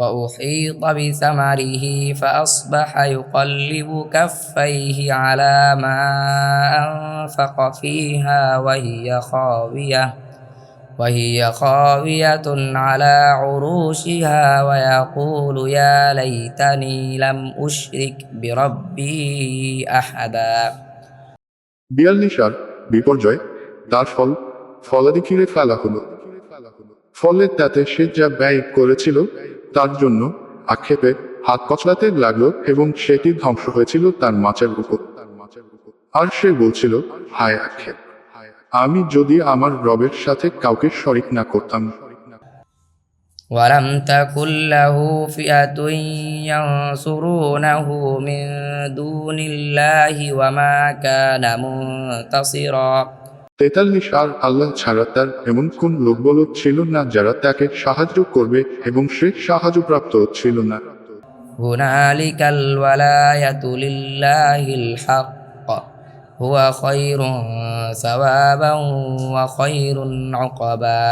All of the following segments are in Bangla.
وأحيط بثمره فأصبح يقلب كفيه على ما أنفق فيها وهي خاوية وهي خاوية على عروشها ويقول يا ليتني لم أشرك بربي أحدا বিয়াল্লিশ আর বিপর্যয় তার ফল ফলাদি ঘিরে ফেলা হলো ফলে তাতে সে যা ব্যয় করেছিল তার জন্য আক্ষেপে হাত কচলাতে লাগলো এবং সেটি ধ্বংস হয়েছিল তার মাচার উপর আর সে বলছিল হায় আক্ষেপ আমি যদি আমার রবের সাথে কাউকে শরিক না করতাম ولم تكن له فئة ينصرونه من دون الله وما كان منتصرا তেতাল্লিশ আর আল্লাহ ছাড়া তার এমন কোন লোকবল ছিল না যারা তাকে সাহায্য করবে এবং সে সাহায্যপ্রাপ্ত ছিল না هنالك الولاية لله الحق هو خير ثوابا وخير عقبا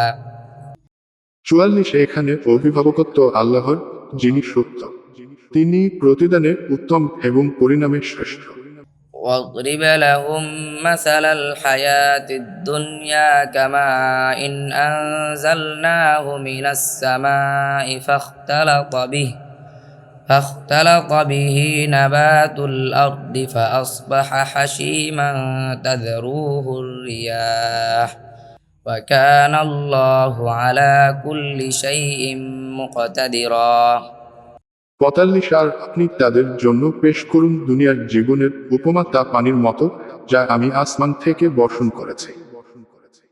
চুয়াল্লিশ এখানে অভিভাবকত্ব আল্লাহর যিনি সত্য তিনি প্রতিদানে উত্তম এবং পরিণামে শ্রেষ্ঠ واضرب لهم مثل الحياة الدنيا كماء إن أنزلناه من السماء فاختلط به فاختلط به نبات الأرض فأصبح حشيما تذروه الرياح. وكان الله على كل شيء مقتدرا. পঁয়তাল্লিশ আর আপনি তাদের জন্য পেশ করুন দুনিয়ার জীবনের উপমা তা পানির মতো, যা আমি আসমান থেকে বর্ষণ করেছি।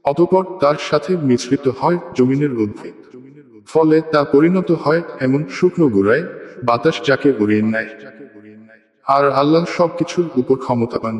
অতপর তার সাথে মিশ্রিত হয় জমিনের উদ্ভিদ। ফলে তা পরিণত হয় এমন শুকনো গুড়ায়, বাতাস যাকে উড়িয়ে নেয়। আর আল্লাহ সবকিছুর উপর ক্ষমতাবান।